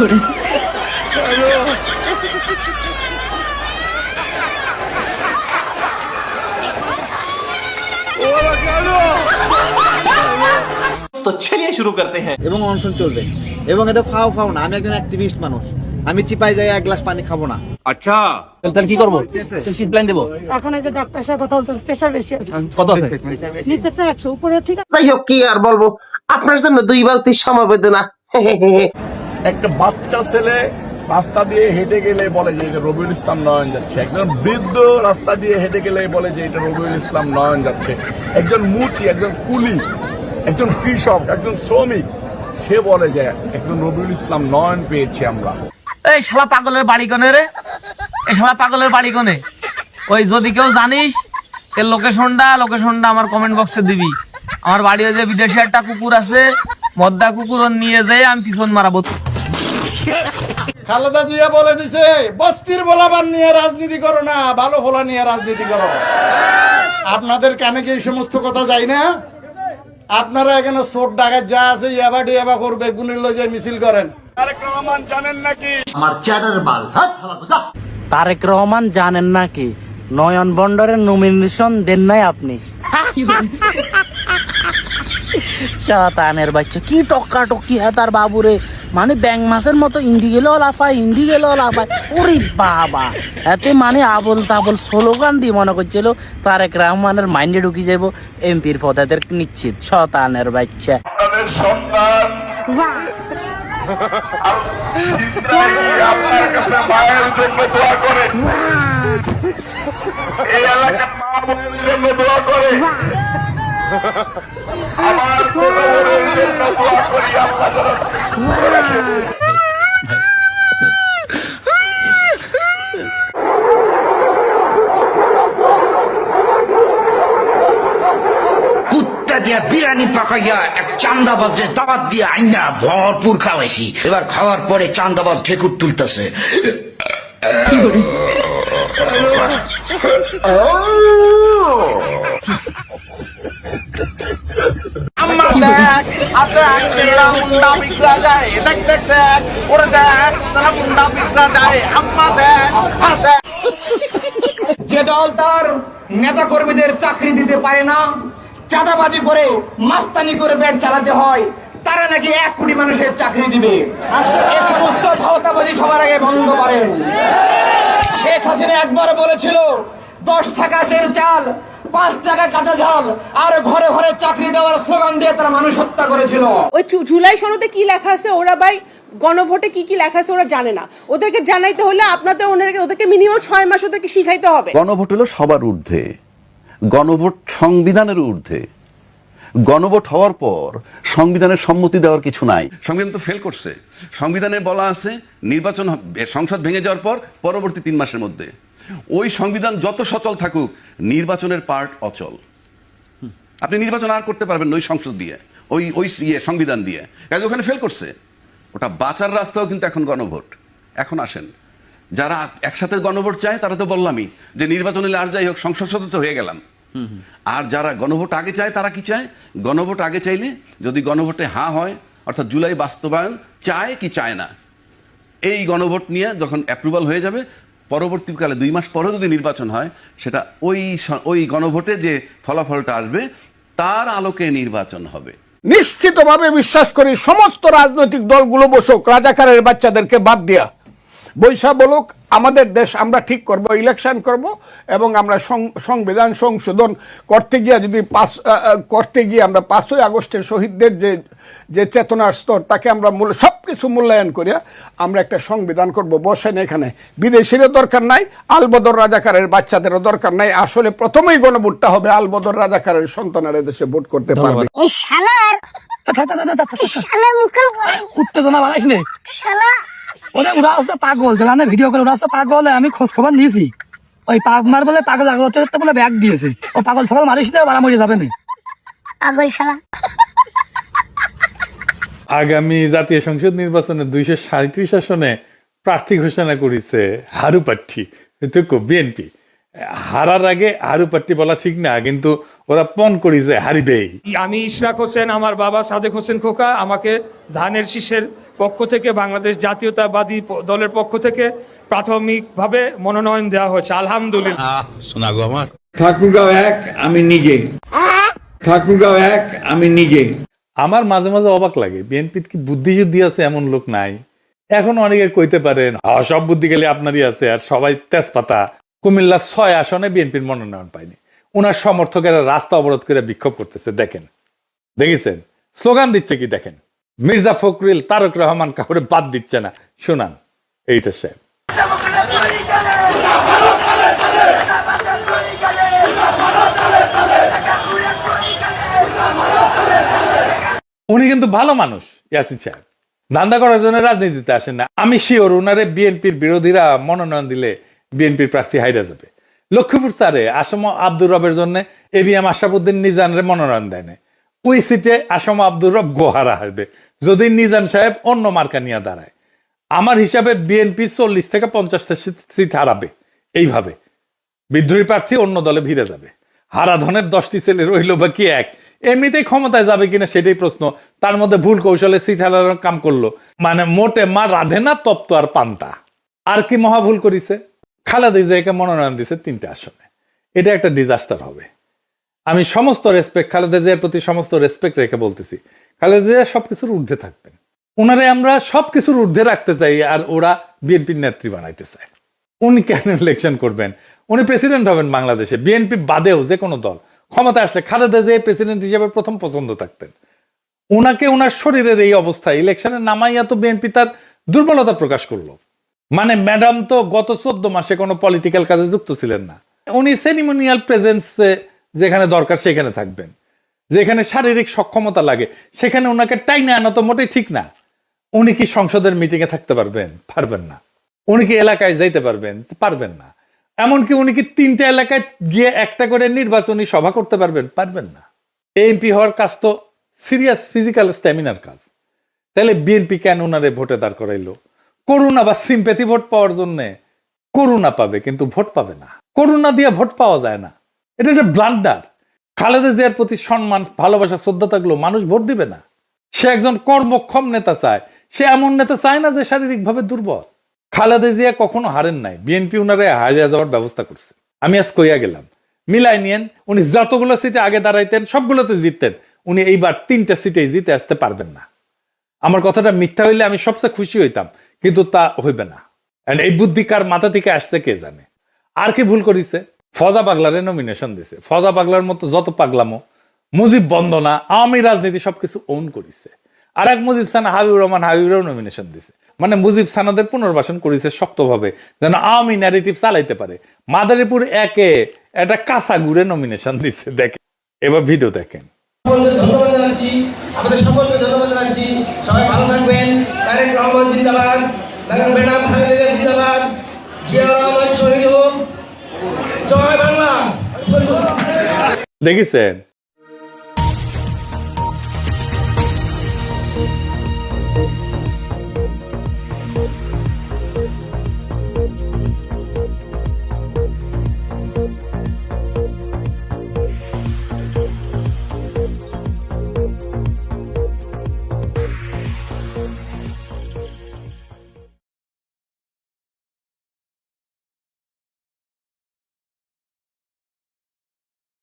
করে তো শুরু করতে হ্যাঁ। এবং অনশন চলবে। এবং এটা ফাও ফাও না আমি একজন অ্যাক্টিভিস্ট মানুষ। আমি চিপাই যাই এক গ্লাস পানি খাব না। আচ্ছা। তাহলে কি করব? সিট লাইন দেবো। এখন এই যে ডাক্তার সাহেব কথা বলছেন প্রেশার বেশি আছে। হ্যাঁ, কত আছে? নিচে তো 100 উপরে ঠিক আছে। যাই হোক কি আর বলব? আপনার জন্য দুই বালতি সমবেদনা। একটা বাচ্চা ছেলে রাস্তা দিয়ে হেঁটে গেলে বলে যে এটা রবিউল ইসলাম নয়ন যাচ্ছে। একজন বৃদ্ধ রাস্তা দিয়ে হেঁটে গেলে বলে যে এটা রবিউল ইসলাম নয়ন যাচ্ছে। একজন মুচি, একজন কুলি, একজন কৃষক, একজন শ্রমিক, সে বলে যে একজন রবিউল ইসলাম নয়ন পেয়েছি আমরা। এই শালা পাগলের বাড়ি কোনে রে। এই শালা পাগলের বাড়ি কোনে ওই যদি কেউ জানিস এর লোকেশনটা লোকেশনটা আমার কমেন্ট বক্সে দিবি। আমার বাড়ি যে বিদেশি একটা কুকুর আছে, মদ্দা কুকুর নিয়ে যেয়ে আমি পিছন মারাবো। খালেদা জিয়া বলে দিছে বস্তির বলাবার নিয়ে রাজনীতি করো না ভালো ভোলা নিয়ে রাজনীতি করো। আপনাদের কানে কি এই সমস্ত কথা যায় না? আপনারা এখানে চোট ডাকাত যা আছে ইয়াবা ডিয়াবা করবে গুণের লজে মিছিল করেন। তারেক রহমান জানেন নাকি? তারেক রহমান জানেন নাকি? নয়ন বন্ডরের নমিনেশন দেন নাই আপনি। শাতানের বাচ্চা কি টক্কা টক্কি হ্যাঁ তার বাবুরে? মানে ব্যাং মাসের মতো ইন্ডি গেলেও লাফায় ইন্ডি গেলেও লাফায় ওরে বাবা এতে মানে আবল তাবল স্লোগান দিয়ে মনে করছিল তারেক রহমানের মাইন্ডে ঢুকি যাব এমপির পদাদের নিশ্চিত শতানের বাচ্চা। আপনাদের সন্তান। আপনার কাছে মায়ের জন্য দোয়া করে। এই এলাকার মা বোনের জন্য দোয়া করে আমার ছোট বোনের জন্য দোয়া বিরিয়ানি পাকাইয়া এক চান্দাবাজে দাবাত দিয়ে আইনা ভরপুর খাওয়াইছি। এবার খাওয়ার পরে চান্দাবাজ ঠেকুর তুলতেছে। যে দল তার নেতা কর্মীদের চাকরি দিতে পারে না, চাঁদাবাজি করে মাস্তানি করে পেট চালাতে হয়, তারা নাকি এক কোটি মানুষের চাকরি দিবে। এ সমস্ত ভাওতাবাজি সবার আগে বন্ধ করেন। শেখ হাসিনা একবার বলেছিল, দশ টাকা সের চাল পাঁচ টাকা কাঁচা ঝাল আর ঘরে ঘরে চাকরি দেওয়ার স্লোগান দিয়ে তারা মানুষ হত্যা করেছিল। ওই জু- জুলাই সনদে কি লেখা আছে? ওরা ভাই গণভোটে কি কি লেখা আছে ওরা জানে না। ওদেরকে জানাইতে হলে আপনাদের ওনাদেরকে ওদেরকে মিনিমাম ছয় মাস ওদেরকে শিখাইতে হবে। গণভোট হলো সবার ঊর্ধ্বে। গণভোট সংবিধানের ঊর্ধ্বে। গণভোট হওয়ার পর সংবিধানের সম্মতি দেওয়ার কিছু নাই। সংবিধান তো ফেল করছে। সংবিধানে বলা আছে, নির্বাচন সংসদ ভেঙে যাওয়ার পর পরবর্তী তিন মাসের মধ্যে। ওই সংবিধান যত সচল থাকুক, নির্বাচনের পার্ট অচল। আপনি নির্বাচন আর করতে পারবেন ওই সংসদ দিয়ে, ওই ওই ইয়ে সংবিধান দিয়ে। কাজে ওখানে ফেল করছে। ওটা বাঁচার রাস্তাও কিন্তু এখন গণভোট। এখন আসেন। যারা একসাথে গণভোট চায়, তারা তো বললামই যে নির্বাচন আর যাই হোক, সংসদ সদস্য হয়ে গেলাম। আর যারা গণভোট আগে চায়, তারা কি চায়? গণভোট আগে চাইলে যদি গণভোটে হ্যাঁ হয়, অর্থাৎ জুলাই বাস্তবায়ন চায় কি চায় না? এই গণভোট নিয়ে যখন অ্যাপ্রুভাল হয়ে যাবে, পরবর্তীকালে দুই মাস পরে যদি নির্বাচন হয়, সেটা ওই ওই গণভোটে যে ফলাফলটা আসবে, তার আলোকে নির্বাচন হবে। নিশ্চিতভাবে বিশ্বাস করি, সমস্ত রাজনৈতিক দলগুলো বসুক, রাজাকারের বাচ্চাদেরকে বাদ দিয়া। বৈশা বলুক আমাদের দেশ আমরা ঠিক করব ইলেকশন করব এবং আমরা সং- সংবিধান সংশোধন করতে গিয়ে যদি পাঁচ করতে গিয়ে আমরা পাঁচই আগস্টের শহীদদের যে যে চেতনার স্তর তাকে আমরা মূল সব কিছু মূল্যায়ন করিয়া আমরা একটা সংবিধান করব। বসেন এখানে। বিদেশিরও দরকার নাই আলবদর রাজাকারের বাচ্চাদেরও দরকার নাই। আসলে প্রথমেই গণভোটটা হবে আলবদর রাজাকারের সন্তানেরা দেশে ভোট করতে পারবে। এই শালার শালার উত্তেজনা বাড়াইস শালা ওরে ওরা হচ্ছে পাগল জানে ভিডিও করে ওরা হচ্ছে পাগল আমি খোঁজ খবর নিয়েছি। ওই পাগমার বলে পাগল আগল তো বলে ব্যাগ দিয়েছে। ও পাগল সকাল মারিস না বাড়া মরে যাবে না। পাগল শালা। আগামী জাতীয় সংসদ নির্বাচনে দুইশো সাঁত্রিশ আসনে প্রার্থী ঘোষণা করেছে হারু প্রার্থী বিএনপি। হারার আগে হারু প্রার্থী বলা ঠিক না কিন্তু ওরা পণ করেছে হারিবেই আমি ইশরাক হোসেন আমার বাবা সাদেক হোসেন খোকা আমাকে ধানের শীষের পক্ষ থেকে বাংলাদেশ জাতীয়তাবাদী দলের পক্ষ থেকে প্রাথমিকভাবে মনোনয়ন দেওয়া হয়েছে। আলহামদুলিল্লাহ। ঠাকুরগাঁও এক আমি নিজে। ঠাকুরগাঁও এক আমি নিজে। আমার মাঝে মাঝে অবাক লাগে বিএনপির কি বুদ্ধিযুদ্ধি আছে এমন লোক নাই? এখন অনেকে কইতে পারেন সব বুদ্ধি গেলে আপনারই আছে আর সবাই তেজপাতা। কুমিল্লা ছয় আসনে বিএনপির মনোনয়ন পায়নি। ওনার সমর্থকেরা রাস্তা অবরোধ করে বিক্ষোভ করতেছে, দেখেন। দেখেছেন? স্লোগান দিচ্ছে কি, দেখেন? মির্জা ফখরুল, তারক রহমান কাউরে বাদ দিচ্ছে না। শোনান, এইটা সাহেব উনি কিন্তু ভালো মানুষ, ইয়াসিন সাহেব। ধান্দা করার জন্য রাজনীতিতে আসেন না। আমি শিওর উনারে বিএনপির বিরোধীরা মনোনয়ন দিলে বিএনপির প্রার্থী হাইরা যাবে। লক্ষ্মীপুর স্যারে, আসম আব্দুর রবের জন্য এবিএম আশাফুদ্দিন নিজানরে মনোনয়ন দেয় ওই সিটে আসম আব্দুর রব গোহারা হবে যদি নিজান সাহেব অন্য মার্কা নিয়ে দাঁড়ায়। আমার হিসাবে বিএনপি চল্লিশ থেকে পঞ্চাশটা সিট হারাবে, এইভাবে। বিদ্রোহী প্রার্থী অন্য দলে ভিড়ে যাবে। হারাধনের দশটি ছেলে রইল বা কি এক। এমনিতেই ক্ষমতায় যাবে কিনা সেটাই প্রশ্ন। তার মধ্যে ভুল কৌশলে সিট হারানোর কাম করল। মানে মোটে মা রাধে না তপ্ত আর পান্তা। আর কি মহা ভুল করিছে? খালেদা জিয়াকে মনোনয়ন দিছে তিনটে আসনে। এটা একটা ডিজাস্টার হবে। আমি সমস্ত রেসপেক্ট খালেদা জিয়ার প্রতি সমস্ত রেসপেক্ট রেখে বলতেছি, খালেদা জিয়া সবকিছুর ঊর্ধ্বে থাকবেন। ওনারে আমরা সবকিছুর ঊর্ধ্বে রাখতে চাই আর ওরা বিএনপির নেত্রী বানাইতে চায়। উনি কেন ইলেকশন করবেন? উনি প্রেসিডেন্ট হবেন বাংলাদেশে, বিএনপি বাদেও যে কোনো দল। ক্ষমতা আসলে খালেদা জিয়া প্রেসিডেন্ট হিসেবে প্রথম পছন্দ থাকতেন। ওনাকে ওনার শরীরের এই অবস্থায় ইলেকশনে নামাইয়া তো বিএনপি তার দুর্বলতা প্রকাশ করল। মানে ম্যাডাম তো গত চোদ্দ মাসে কোনো পলিটিক্যাল কাজে যুক্ত ছিলেন না। উনি সেরিমোনিয়াল প্রেজেন্স যেখানে দরকার সেখানে থাকবেন। যেখানে শারীরিক সক্ষমতা লাগে, সেখানে ওনাকে টাইনে আনা তো মোটেই ঠিক না। উনি কি সংসদের মিটিং এ থাকতে পারবেন? পারবেন না। উনি কি এলাকায় যাইতে পারবেন? পারবেন না। এমনকি উনি কি তিনটা এলাকায় গিয়ে একটা করে নির্বাচনী সভা করতে পারবেন? পারবেন না। এমপি হওয়ার কাজ তো সিরিয়াস ফিজিক্যাল স্ট্যামিনার কাজ। তাহলে বিএনপি কেন ওনারে ভোটে দাঁড় করাইলো? করুণা বা সিম্পেথি ভোট পাওয়ার জন্য করুণা পাবে, কিন্তু ভোট পাবে না। করুণা দিয়ে ভোট পাওয়া যায় না। এটা একটা ব্লান্ডার খালেদা জিয়ার প্রতি সম্মান, ভালোবাসা, শ্রদ্ধা থাকলেও মানুষ ভোট দিবে না। সে একজন কর্মক্ষম নেতা চায়। সে এমন নেতা চায় না যে শারীরিকভাবে দুর্বল। খালেদা জিয়া কখনো হারেন নাই। বিএনপি উনারে হারিয়ে যাওয়ার ব্যবস্থা করছে। আমি আজ কইয়া গেলাম। মিলাই নিয়েন, উনি যতগুলো সিটে আগে দাঁড়াইতেন, সবগুলোতে জিততেন। উনি এইবার তিনটা সিটেই জিতে আসতে পারবেন না। আমার কথাটা মিথ্যা হইলে আমি সবচেয়ে খুশি হইতাম। কিন্তু তা হইবে না। এই বুদ্ধি কার মাথা থেকে আসছে কে জানে? আর কি ভুল করিছে? ফজা পাগলারে নমিনেশন দিছে। ফজা পাগলার মতো যত পাগলামো, মুজিব বন্দনা আওয়ামী রাজনীতি সবকিছু ওন করিছে। আর এক মুজিব সানা হাবিবুর রহমান হাবিবুরও নমিনেশন দিছে। মানে মুজিব সানাদের পুনর্বাসন করেছে শক্তভাবে, যেন আওয়ামী ন্যারেটিভ চালাইতে পারে। মাদারীপুর একে একটা কাঁচা গুড়ে নমিনেশন দিছে, দেখেন। এবার ভিডিও দেখেন। ধন্যবাদ জানাচ্ছি। আমাদের সকলকে ধন্যবাদ জানাচ্ছি। সবাই ভালো থাকবেন। তারেক রহমান জিন্দাবাদ ম্যাডাম খালেদা জিন্দাবাদ জিয়া রহমান শহীদ হোক। জয় বাংলা। দেখেছেন?